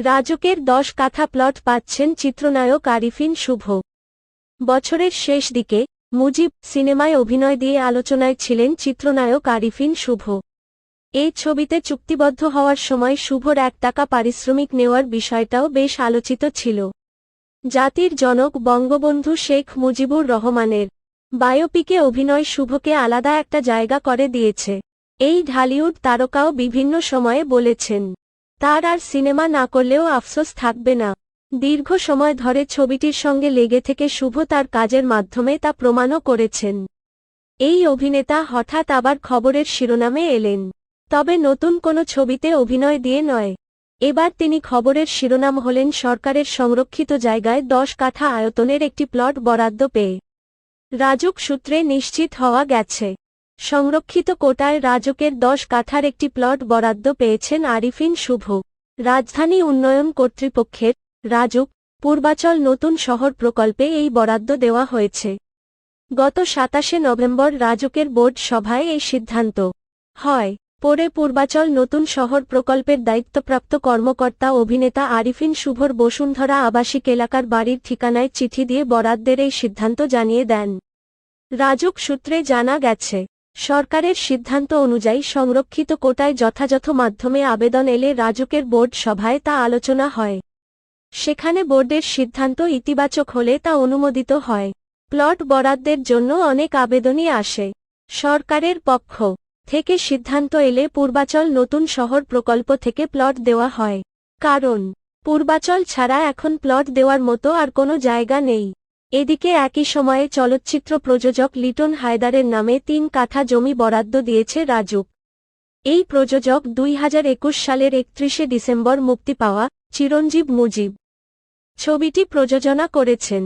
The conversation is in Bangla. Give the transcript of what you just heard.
রাজকের দশ কাঠা প্লট পাচ্ছেন চিত্রনায়ক আরিফিন শুভ। বছরের শেষ দিকে মুজিব সিনেমায় অভিনয় দিয়ে আলোচনায় ছিলেন চিত্রনায়ক আরিফিন শুভ। এই ছবিতে চুক্তিবদ্ধ হওয়ার সময় শুভর এক টাকা পারিশ্রমিক নেওয়ার বিষয়টাও বেশ আলোচিত ছিল। জাতির জনক বঙ্গবন্ধু শেখ মুজিবুর রহমানের বায়োপিকে অভিনয় শুভকে আলাদা একটা জায়গা করে দিয়েছে। এই ঢালিউড তারকাও বিভিন্ন সময়ে বলেছেন। তার আর সিনেমা না করলেও আফসোস থাকবে না। দীর্ঘ সময় ধরে ছবিটির সঙ্গে লেগে থেকে শুভ তার কাজের মাধ্যমে তা প্রমাণও করেছেন। এই অভিনেতা হঠাৎ আবার খবরের শিরোনামে এলেন। তবে নতুন কোনো ছবিতে অভিনয় দিয়ে নয়। এবার তিনি খবরের শিরোনাম হলেন সরকারের সংরক্ষিত জায়গায় দশ কাঠা আয়তনের একটি প্লট বরাদ্দ পেয়ে। রাজুক সূত্রে নিশ্চিত হওয়া গেছে। সংরক্ষিত কোটায় রাজকের দশ কাঠার একটি প্লট বরাদ্দ পেয়েছেন আরিফিন শুভ। রাজধানী উন্নয়ন কর্তৃপক্ষের রাজুক, পূর্বাচল নতুন শহর প্রকল্পে এই বরাদ্দ দেওয়া হয়েছে। গত সাতাশে নভেম্বর রাজুকের বোর্ড সভায় এই সিদ্ধান্ত হয়। পরে পূর্বাচল নতুন শহর প্রকল্পের দায়িত্বপ্রাপ্ত কর্মকর্তা অভিনেতা আরিফিন শুভর বসুন্ধরা আবাসিক এলাকার বাড়ির ঠিকানায় চিঠি দিয়ে বরাদ্দের এই সিদ্ধান্ত জানিয়ে দেন। রাজুক সূত্রে জানা গেছে সরকারের সিদ্ধান্ত অনুযায়ী সংরক্ষিত কোটায় যথাযথ মাধ্যমে আবেদন এলে রাজুকের বোর্ড সভায় তা আলোচনা হয়। সেখানে বোর্ডের সিদ্ধান্ত ইতিবাচক হলে তা অনুমোদিত হয়। প্লট বরাদ্দের জন্য অনেক আবেদনই আসে। সরকারের পক্ষ থেকে সিদ্ধান্ত এলে পূর্বাচল নতুন শহর প্রকল্প থেকে প্লট দেওয়া হয়। কারণ, পূর্বাচল ছাড়া এখন প্লট দেওয়ার মতো আর কোনো জায়গা নেই। এদিকে একই সময়ে চলচ্চিত্র প্রযোজক লিটন হায়দারের নামে তিন কাঠা জমি বরাদ্দ দিয়েছে রাজুক এই প্রযোজক দুই হাজার একুশ সালের একত্রিশে ডিসেম্বর মুক্তি পাওয়া চিরঞ্জীব মুজিব। ছবিটি প্রযোজনা করেছেন।